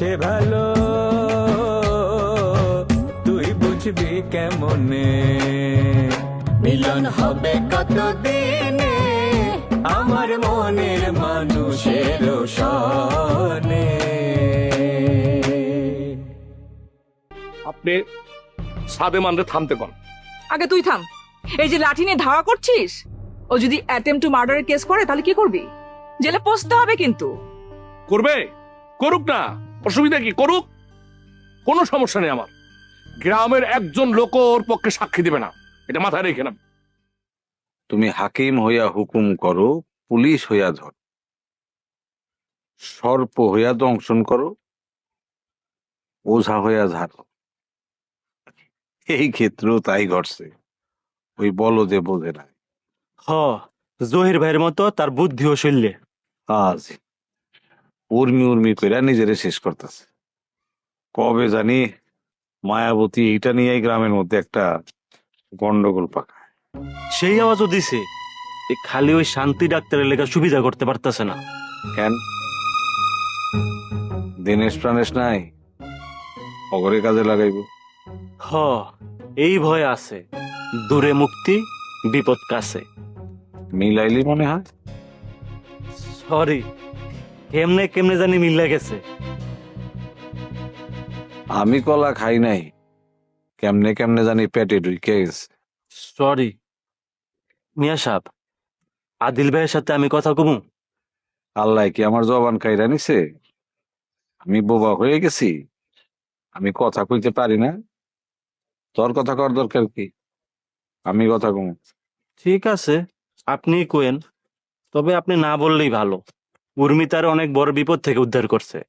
সে ভালো। তুই বুঝবি কেমনে? মিলন হবে কতদিনে? আমার মনের মানুষের সনে আপনি সাদে মানরে থামতে কোন আগে তুই থাম। এই যে লাঠি নিয়ে ধাওয়া করছিস ও যদি অ্যাটেম্প টু মার্ডারের কেস করে তাহলে কি করবি? জেলে পচতে হবে কিন্তু। করবে? করুক না। অসুবিধা কি? করুক। কোনো সমস্যা নেই আমার। গ্রামের একজন লোক ওর পক্ষে সাক্ষী দিবে না। এটা মাথায় রেখে না। তুমি হাকিম হইয়া হুকুম করো পুলিশ হইয়া ধর। সর্প হইয়া দংশন করো ওঝা হইয়া ঝাড়ো। এই ক্ষেত্রেও তাই ঘটছে। ওই বলো যে বোঝে না হ জহির ভাইয়ের মতো তার বুদ্ধিও শৈল্যে আজ উর্মি উর্মি কইরা নিজেরে শেষ করতেছে। কবে জানি মায়াবতী এইটা নিয়েই গ্রামের মধ্যে একটা গন্ডগোল পাকা সেই আওয়াজও দিছে এ খালি ওই শান্তি ডাক্তারের লেখা সুবিধা করতে পারতেছে না। কেন? দিনেশ প্রাণেশ নাই? অগরে কাজে লাগাইব। হ এই ভয় আছে। দূরে মুক্তি বিপদ কাছে। মিলাইলি মনে হয়? সরি। কেমনে কেমনে জানি মিল্লা গেছে আমি কলা খাই নাই। কেমনে কেমনে জানি পেটে ঢুকে গেছে। সরি মিয়া সাহেব আদিল ভাইয়ের সাথে আমি কথা কমু? আল্লাহ কি আমার জবান খাইরা নিছে? আমি বোবা হয়ে গেছি। আমি কথা কইতে পারি না। তোর কথা কর দরকার কি? আমি কথা কম। ঠিক আছে আপনি কোয়েন তবে আপনি না বললেই ভালো। উর্মি তার অনেক বড় বিপদ থেকে উদ্ধার করছে।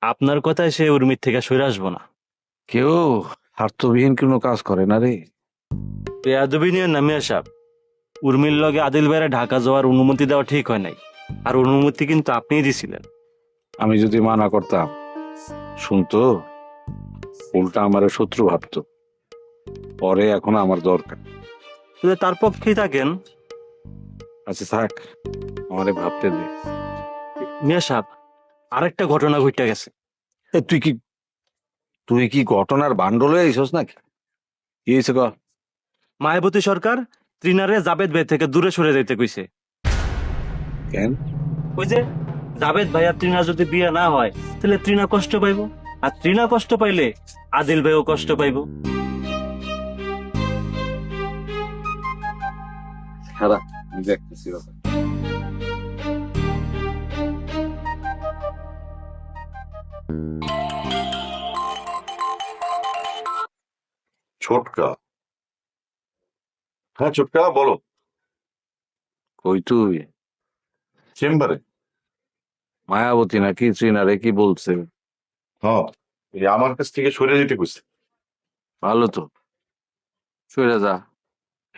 আপনার কথায় সে উর্মির থেকে সরে আসব না। কেউ স্বার্থবিহীন কোনো কাজ করে না রে। বেয়াদবি নিয়ে নামিয়া সাহেব উর্মির লগে আদিল ভাইরা ঢাকা যাওয়ার অনুমতি দেওয়া ঠিক হয় নাই। আর অনুমতি কিন্তু আপনিই দিছিলেন। আমি যদি মানা করতাম শুনতো উল্টা আমার শত্রু ভাবতো। পরে এখন আমার দরকার। তাহলে তার পক্ষেই থাকেন। আচ্ছা থাক। আমারে ভাবতে দে। মিয়া সাহেব আরেকটা ঘটনা ঘটে গেছে। এ, তুই কি তুই কি ঘটনার বান্ডল হয়ে আইসস নাকি? কি হয়েছে ক মায়াবতী সরকার ত্রিনারে জাবেদ ভাই থেকে দূরে সরে যেতে কইছে। কেন? ওই যে জাবেদ ভাই আর ত্রিনা যদি বিয়ে না হয় তাহলে ত্রিনা কষ্ট পাইব। আর ত্রিনা কষ্ট পাইলে আদিল ভাইও কষ্ট পাইব। খারাপ দেখতেছি ছোটকা। হ্যাঁ ছোটকা বলো। কই তুই? চেম্বারে। মায়াবতী নাকি চীনারে কি বলছে? হ্যাঁ এই আমার কাছ থেকে সরে যেতে কইছে। ভালো তো। সরে যা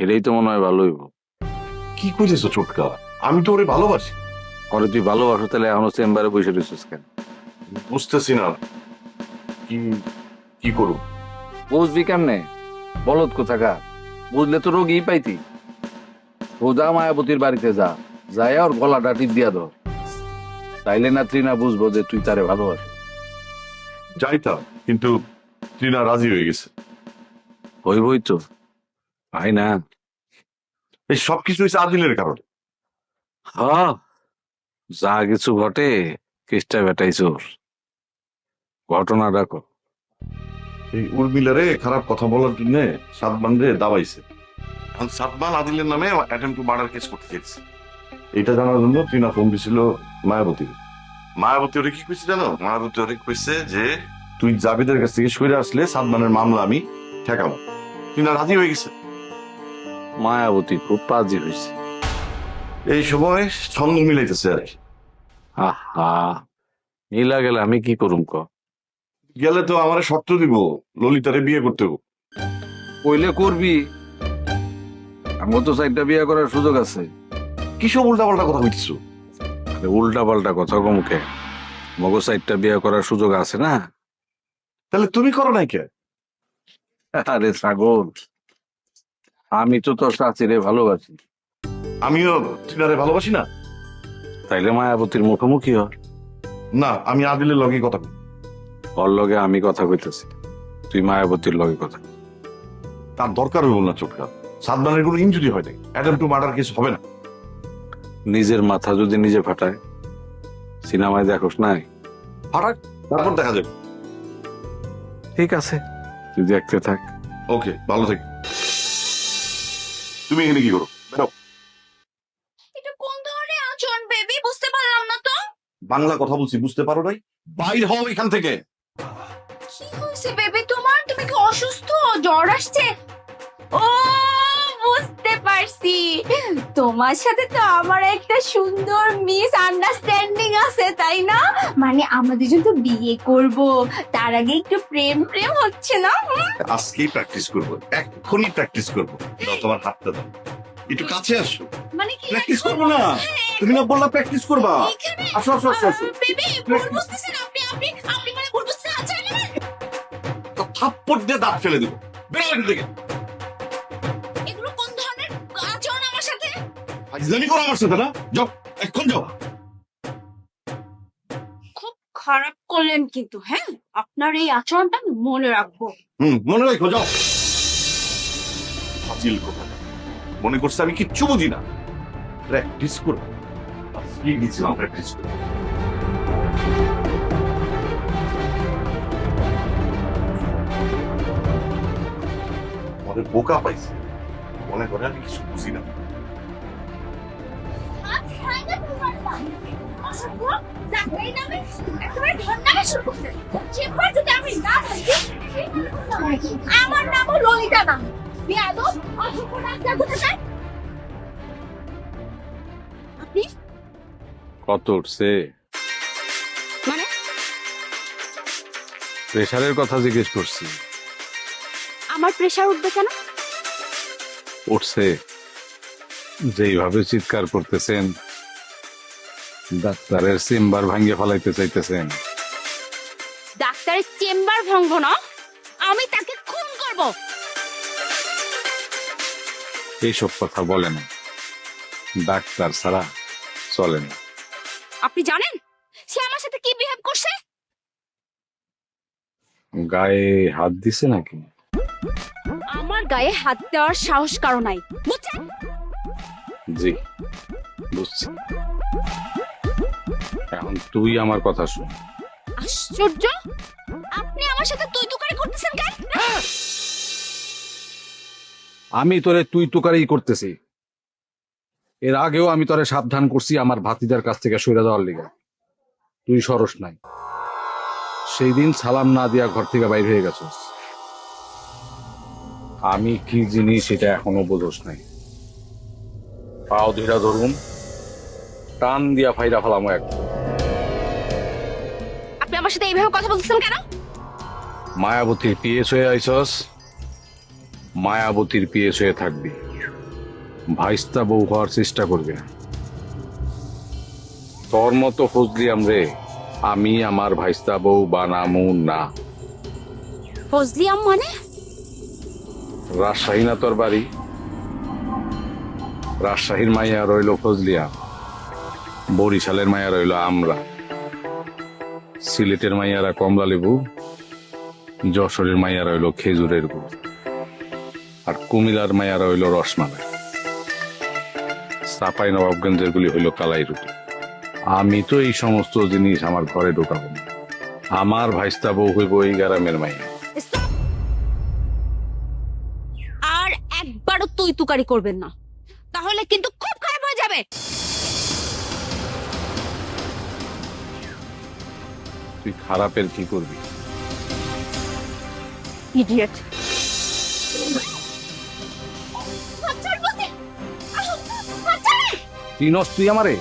হেরেই তো মনে হয় ভালো হইব। কি কইতেছো ছোটকা? আমি তো ওরে ভালোবাসি। পরে তুই ভালোবাসো তাহলে এখনও চেম্বারে বসে রয়েছিস কেন? বুঝতেছি না। কি কি করব? বুঝবি কেমনে? বলদ কোথাকার? বুঝলে তো রোগী পাইতি। সোজা মায়াবতীর বাড়িতে যা। যাই ওর গলাটা টিপ দিয়া ধর। তাইলে না ত্রিনা বুঝব যে তুই তারে ভালোবাসিস। যাইতাম কিন্তু টিনা রাজি হয়ে গেছে। হইবই তো। আই না। এই সবকিছু হয়েছে আদিলের কারণে। হ যা কিছু ঘটে। কেষ্টা বেটাই চোর ঘটনাটা কর এই উর্মিলারে খারাপ কথা বলার জন্য সাতবান রে দাবাইছে। এখন সাতবান আদিলের নামে অ্যাটেম্প টু মার্ডার কেস করতে চাইছে এটা জানার জন্য টিনা ফোন দিছিল মায়াবতীর। মায়াবতী ওরে কি কইছে জানো? মায়াবতী ওরে কইছে যে তুই জাবেদের কাছ থেকে সরে আসলে সাতবানের মামলা আমি ঠেকাবো। টিনা রাজি হয়ে গেছে। মায়াবতী খুব পাজি হয়েছে এই সময় ছন্দ মিলাইতেছে আর কি। আহা মিলা গেলে আমি কি করুম ক? গেলে তো আমার শর্ত দিব ললিতারে বিয়ে করতে হবে। কইলে করবি। আমার তো চারটা বিয়ে করার সুযোগ আছে। কিসব উল্টা পাল্টা কথা বলতেছো উল্টা পাল্টা কথা কমুখে মগো চারটা বিয়ে করার সুযোগ আছে না? তাহলে তুমি করো নাই কে? আরে ছাগল আমি তো তোর চাচিরে ভালোবাসি। আমিও ট্রিনারে ভালোবাসি না? তাইলে মায়াবতীর মুখোমুখি হ। না আমি আদিলের লগে কথা বলি। ওর লগে আমি কথা কইতেছি। তুই মায়াবতীর লগে কথা তার দরকার হইব না চোখটা সাদমানের কোনো ইঞ্জুরি হয় নাই। অ্যাডাম টু মার্ডার কেস হবে না। নিজের মাথা যদি নিজে ফাটায় সিনেমায় দেখোস নাই? ফাটাক তারপর দেখা যাবে। ঠিক আছে তুই দেখতে থাক। ওকে ভালো থাকি। তুমি এখানে কি করো? বাংলা কথা বলছি বুঝতে পারো নাই? বাইর হও এখান থেকে। কি হয়েছে বেবি তোমার? তুমি কি অসুস্থ? জ্বর আসছে? ও বুঝতে পারছি। তোমার সাথে তো আমার একটা সুন্দর মিস আন্ডারস্ট্যান্ডিং আছে তাই না? মানে আমরা দুজন তো বিয়ে করব। তার আগে একটু প্রেম প্রেম হচ্ছে না? আজকেই প্র্যাকটিস করব এক্ষুনি প্র্যাকটিস করব। তোমার হাতটা দাও। একটু কাছে আসো। মানে কি প্র্যাকটিস করব না। তুমি না বললা প্র্যাকটিস করবা। আসো আসো আসো আসো। মানে থাপ্পড় দিয়ে দাঁত ফেলে দেবো। বেরো এখান থেকে। এগুলো কোন ধরনের আচরণ আমার সাথে? করো আমার সাথে না? যাও এখন যাও। খুব খারাপ করলেন কিন্তু হ্যাঁ? আপনার এই আচরণটা আমি মনে রাখব। হুম মনে রাখো যাও। ফাজিল কথা মনে করছে আমি কিচ্ছু বুঝি না। প্র্যাকটিস করো। আজকেই গেছিলাম প্র্যাকটিস করো আমাদের বোকা পাইছে। মনে করে আমি কিছু বুঝি না। আমার নামও ললিতা না বেয়াদব অসভ্য রাস্তা কোথায় আপনি? কত উঠছে? মানে? প্রেশারের কথা জিজ্ঞেস করছি। আমার প্রেসার উঠবে কেন? উঠছে। যেইভাবে চিৎকার করতেছেন ডাক্তারের চেম্বার ভাঙ্গে ফেলাইতে চাইতেছেন। ডাক্তারের চেম্বার ভঙ্গ না? এইসব কথা বলে না। ডাক্তার ছাড়া চলে না। আপনি জানেন? সে আমার সাথে কি বিহেভ করছে? গায়ে হাত দিছে নাকি? আমার গায়ে হাত দেওয়ার সাহস কারও নাই। বুঝছেন? জি বুঝছি। এখন তুই আমার কথা শুন। আশ্চর্য! আপনি আমার সাথে তুই তুকারি করতেছেন কেন? আমি তোরে তুই তুকারি করতেছি। এর আগেও আমি তোরে সাবধান করছি আমার ভাতিজার কাছ থেকে সরে যাওয়ার লিগে। তুই সরস নাই। সেই দিন সালাম না দিয়া ঘর থেকে বাইর হয়ে গেছস আমি কি জিনিস সেটা এখনও বোঝস নাই। পাও ধীরা ধরুন টান দিয়া ফাইরা ফেলামো এক। আপনি আমার সাথে এইভাবে কথা বলতেছেন কেন? মায়াবতীর পিএস হয়ে আইসস মায়াবতীর পিএস হয়ে থাকবি। ভাইস্তা বউ হওয়ার চেষ্টা করবি না। তোর মতো ফজলিয়াম রে আমি আমার ভাইস্তা বউ বানামু না। ফজলিয়াম মানে? রাজশাহী না তোর বাড়ি? রাজশাহীর মাইয়া রইল ফজলিয়াম। বরিশালের মাইয়া রইল আমরা। সিলেটের মাইয়ারা কমলা লেবু যশোরের মাইয়া রইল খেজুরের গুড়। আর কুমিলার মাইয়া রইল রসমালাই। সাপাই নবাবগঞ্জের গুলি হইল কালাই রুটি। আমি তো এই সমস্ত জিনিস আমার ঘরে ঢোকাবো না। আমার ভাইস্তা বউ হইব এই গ্রামের মাইয়া। আর একবারও তুই তুকারি করবেন না। তাহলে কিন্তু খুব খারাপ হয়ে যাবে। তুই খারাপের কি করবি? ইডিয়েট চিনস তুই আমারে?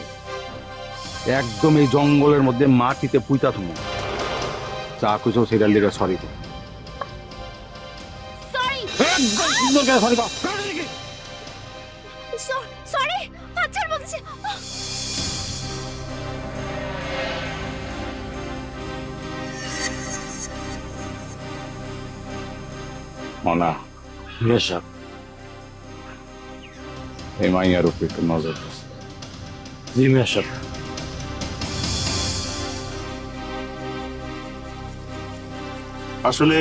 একদম এই জঙ্গলের মধ্যে মাটিতে পুইতা থুমু। চা কুচো সেটার লিগে সরি সরি। সরি আচ্ছা বলছি। মনা। এই মাইয়ার উপরে একটু নজর দিস জি আসলে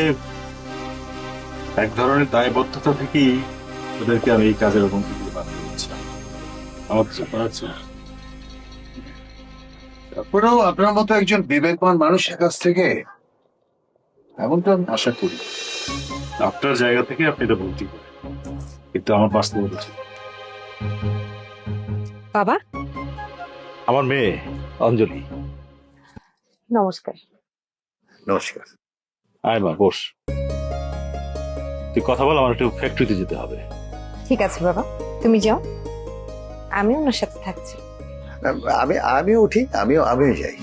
এক ধরনের দায়বদ্ধতা থেকেই ওদেরকে আমি এই কাজের ওরকম আমার কিছু করার ছিল তারপরেও আপনার মতো একজন বিবেকবান মানুষের কাছ থেকে এমনটা আশা করি। আপনার জায়গা থেকে আপনি এটা বলতে পারেন কিন্তু আমার বাস্তবতা ছিল। বাবা আমার মেয়ে অঞ্জলি। নমস্কার। নমস্কার। আয় মা বস। তুই কথা বল আমার একটু ফ্যাক্টরিতে যেতে হবে। ঠিক আছে বাবা তুমি যাও। আমি ওনার সাথে থাকছি। আমি আমিও উঠি আমিও আমিও যাই।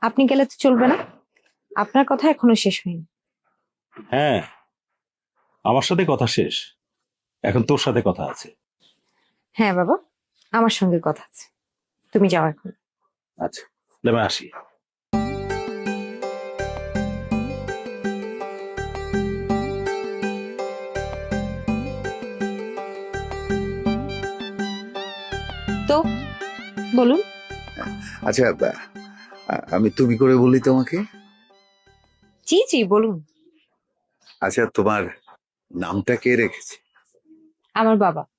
আপনি গেলে তো চলবে না। আপনার কথা এখনও শেষ হয়নি। হ্যাঁ আমার সাথে কথা শেষ। এখন তোর সাথে কথা আছে। হ্যাঁ বাবা। আমার সঙ্গে কথা আছে। তুমি যাও এখন। আচ্ছা তাহলে আসি। তো বলুন। আচ্ছা আ- আমি তুমি করে বলি তোমাকে? জি জি বলুন। আচ্ছা তোমার নামটা কে রেখেছে? আমার বাবা।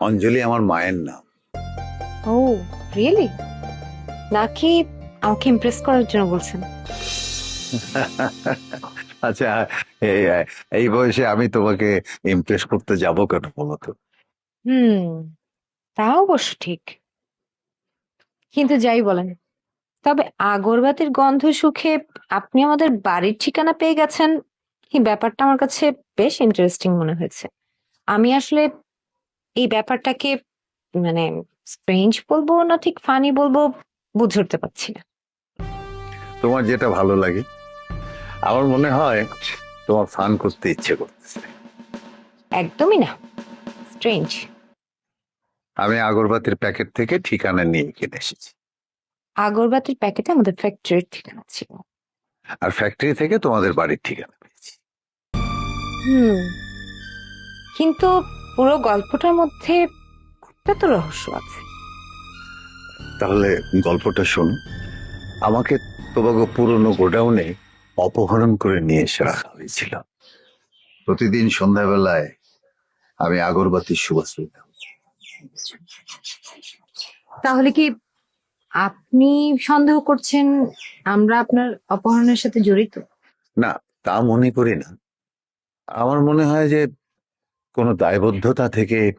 অঞ্জলি আমার মায়ের নাম। ও রিয়েলি নাকি আমাকে ইমপ্রেস করার জন্য বলছেন? আচ্ছা এই বয়সে আমি তোমাকে ইমপ্রেস করতে যাব কেন বলো তো? হুম তাও অবশ্য ঠিক। কিন্তু যাই বলেন তবে আগরবাতির গন্ধ সুখে আপনি আমাদের বাড়ির ঠিকানা পেয়ে গেছেন এই ব্যাপারটা আমার কাছে বেশ ইন্টারেস্টিং মনে হয়েছে। আমি আসলে এই ব্যাপারটাকে মানে স্ট্রেঞ্জ বলব না ঠিক ফানি বলব বুঝে উঠতে পারছি না। তোমার যেটা ভালো লাগে আমার মনে হয় তোমার ফান করতে ইচ্ছে করতেছে। একদমই না স্ট্রেঞ্জ আমি আগরবাতির প্যাকেট থেকে ঠিকানা নিয়ে কিনে এসেছি। আগরবাতির প্যাকেটে আমাদের ফ্যাক্টরির ঠিকানা ছিল। আর ফ্যাক্টরি থেকে তোমাদের বাড়ির ঠিকানা পেয়েছি। হুম কিন্তু পুরো গল্পটার মধ্যে একটা তো রহস্য আছে। তাহলে গল্পটা শোন। আমাকে তোমাকে পুরনো গোডাউনে অপহরণ করে নিয়ে এসে রাখা হয়েছিল। প্রতিদিন সন্ধ্যাবেলায় আমি আগরবাতির সুবাস পেতাম। তাহলে কি আপনি সন্দেহ করছেন আমরা আপনার অপহরণের সাথে জড়িত? না তা মনে করি না। আমার মনে হয় যে কোনো দায়বদ্ধতা থেকে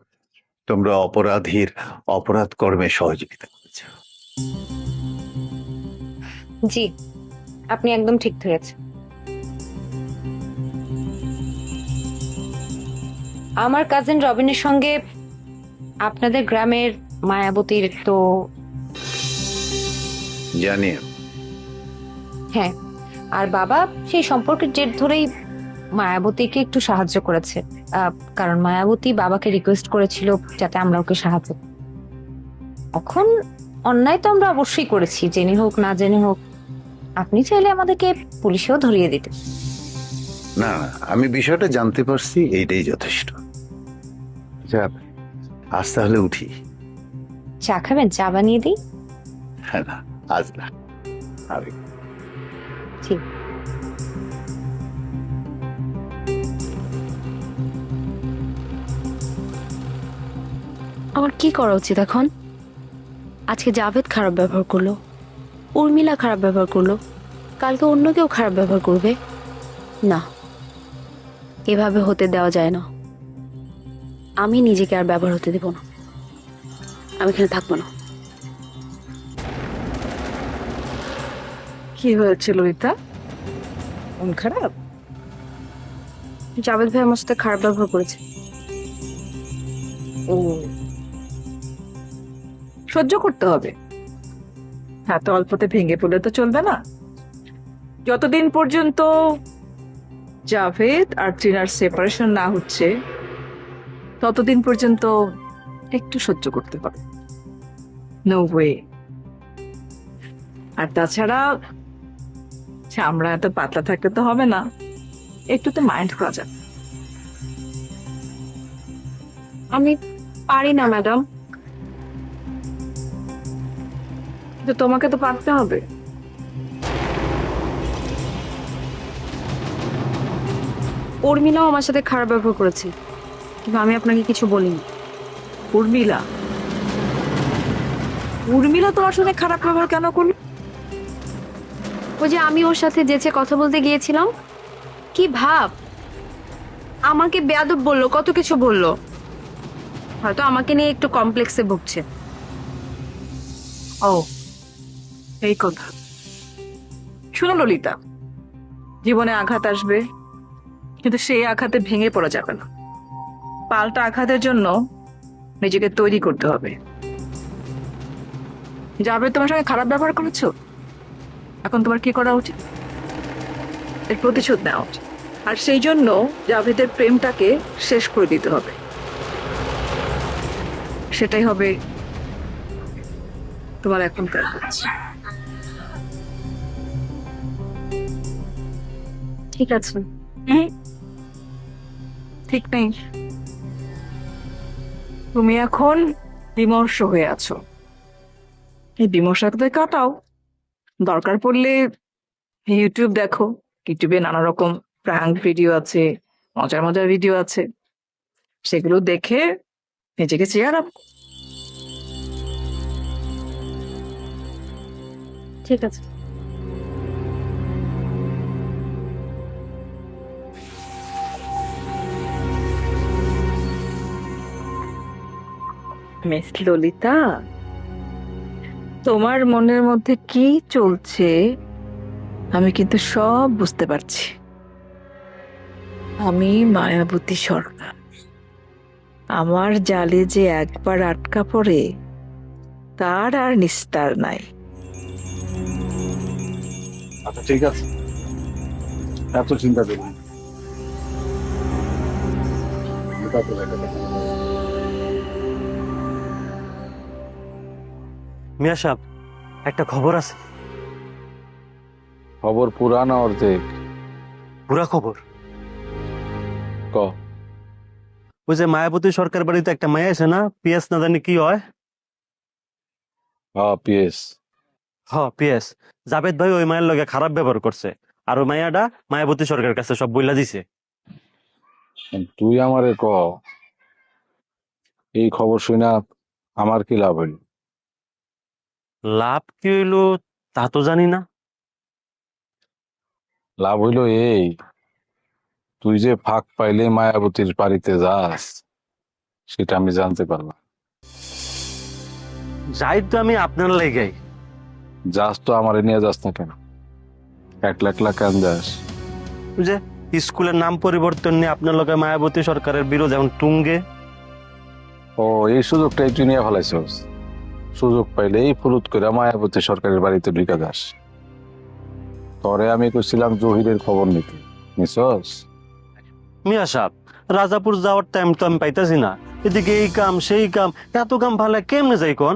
তোমরা অপরাধীর অপরাধ কর্মে সহযোগিতা করেছ। জি আপনি একদম ঠিক ধরেছেন। আমার কাজিন রবিনের সঙ্গে আপনাদের গ্রামের মায়াবতীর তো জানি হ্যাঁ আর বাবা সেই সম্পর্কের জের ধরেই মায়াবতীকে একটু সাহায্য করেছে। কারণ মায়াবতী বাবাকে রিকোয়েস্ট করেছিল যাতে আমরা ওকে সাহায্য। এখন অন্যায় তো আমরা অবশ্যই করেছি জেনে হোক না জেনে হোক। আপনি চাইলে আমাদেরকে পুলিশেও ধরিয়ে দিতে। না আমি বিষয়টা জানতে পারছি এইটাই যথেষ্ট। আচ্ছা আজ তাহলে উঠি। চা খাবেন? চা বানিয়ে দিই? হ্যাঁ না আজ না। আরে। ঠিক। আমার কি করা উচিত এখন? আজকে জাভেদ খারাপ ব্যবহার করল উর্মিলা খারাপ ব্যবহার করল কালকে অন্য কেউ খারাপ ব্যবহার করবে? না এভাবে হতে দেওয়া যায় না। আমি নিজেকে আর ব্যবহার হতে দেব না। আমি এখানে থাকব না। কি হয়েছে ললিতা? মন খারাপ? জাভেদ ভাই আমার সাথে খারাপ ব্যবহার করেছে। ও সহ্য করতে হবে। এত অল্পতে ভেঙে পড়লে তো চলবে না। যতদিন পর্যন্ত জাভেদ আর ট্রিনার সেপারেশন না হচ্ছে, ততদিন পর্যন্ত একটু সহ্য করতে পারবে নো ওয়ে আর তাছাড়া চামড়া এত পাতলা থাকলে তো হবে না। একটু তো মাইন্ড করা যাবে। আমি পারি না ম্যাডাম কিন্তু তোমাকে তো পারতে হবে। উর্মিলাও আমার সাথে খারাপ ব্যবহার করেছে কিন্তু আমি আপনাকে কিছু বলিনি। উর্মিলা? উর্মিলা তোমার সঙ্গে খারাপ ব্যবহার কেন করল? ওই যে আমি ওর সাথে যেচে কথা বলতে গিয়েছিলাম কি ভাব? আমাকে বেয়াদব বলল কত কিছু বলল। হয়তো আমাকে নিয়ে একটু কমপ্লেক্সে ভুগছে। ও এই কথা। শুনো ললিতা, জীবনে আঘাত আসবে, কিন্তু সেই আঘাতে ভেঙে পড়া যাবে না। পাল্টা আঘাতের জন্য নিজেকে তৈরি করতে হবে। যাবে তোমার সঙ্গে খারাপ ব্যবহার করেছ? এখন তোমার কি করা উচিত? এর প্রতিশোধ নেওয়া উচিত। আর সেই জন্য জাভেদের প্রেমটাকে শেষ করে দিতে হবে। সেটাই হবে তোমার এখনকার কাজ। ঠিক আছে। ঠিক নেই। তুমি এখন বিমর্ষ হয়ে আছো। এই বিমর্ষকে কাটাও। দরকার পড়লে ইউটিউব দেখো। ইউটিউবে নানা রকম প্র্যাঙ্ক ভিডিও আছে মজার মজার ভিডিও আছে। সেগুলো দেখে নিজেকে চেয়ার আপ। ঠিক আছে। মিস ললিতা, তোমার মনের মধ্যে কি চলছে আমি কিন্তু সব বুঝতে পারছি। আমি মায়াবতী সরকার। আমার জালে যে একবার আটকা পড়ে, তার আর নিস্তার নাই। আচ্ছা ঠিক আছে। এত চিন্তা করবেন মিয়া সাহেব একটা খবর আছে। খবর পুরানা অর্ধেক। পুরা খবর? ক। ওই যে মায়াবতী সরকার বাড়িতে একটা মায়া আছে না পিএস না জানি কি হয়? হ্যাঁ পিএস হ পিএস জাভেদ ভাই ওই মায়ের লগে খারাপ ব্যবহার করছে। আর ওই মায়াটা মায়াবতী সরকারের কাছে সব বইলা দিছে। তুই আমারে ক। এই খবর শুনা আমার কি লাভ হইল? লাভ কি হইল তা তো জানি না। লাভ হইল এই তুই যে ফাঁক পাইলে মায়াবতীর বাড়িতে যাস সেটা আমি জানতে পারলাম। যাই তো আমি আপনার লেগাই। যাস তো আমারে নিয়ে যাস না কেন? একলা একলা কেন যাস? ওই যে স্কুলের নাম পরিবর্তন নিয়ে আপনার লগে মায়াবতী সরকারের বিরোধ এখন তুঙ্গে ও এই সুযোগটাই তুই নিয়ে ফেলাইছস? সুযোগ পাইলে এই ফুরুত করে মায়াবতী সরকারের বাড়িতে ঢুকে যাস তরে আমি কইছিলাম জহিরের খবর নিতে। নিছস মিয়া সাহেব রাজাপুর যাওয়ার টাইম তো আমি পাইতাছি না। এদিকে এই কাম সেই কাম এত কাম ভালো কেমনে যাই কোন?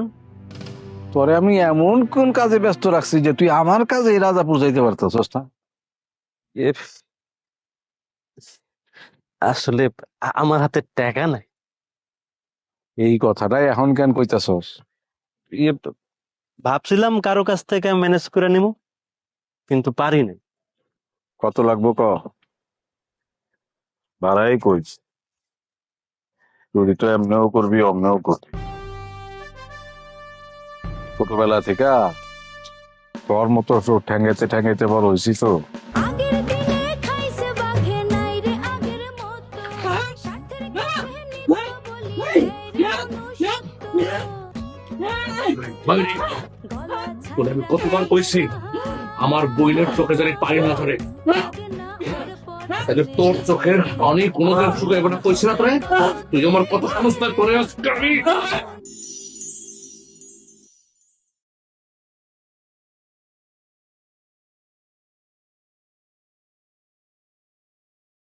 তোরে আমি এমন কোন কাজে ব্যস্ত রাখছি যে তুই আমার কাজে রাজাপুর যাইতে পারতেছস না? আসলে আমার হাতে টাকা নাই। এই কথাটাই এখন কেন কইতাছস? ইয়ে ভাবছিলাম কারও কাছ থেকে ম্যানেজ করে নিব কিন্তু পারি না কত লাগবো ক? বাড়াই কইস চুরি তো এমনেও করবি অমনেও করবি। ছোটবেলা থেকে তোর মতো চোর ঠ্যাঙ্গাইতে ঠ্যাঙ্গাইতে বড় হয়েছি তো। তোরে আমি কতবার কইছি, আমার বইনের চোখে জানি পানি না ধরে। তাহলে তোর চোখের অনেক কোনোদিন শুকাইবে না, কইছি না তোরে? তুই আমার কত সংস্কার করে আমি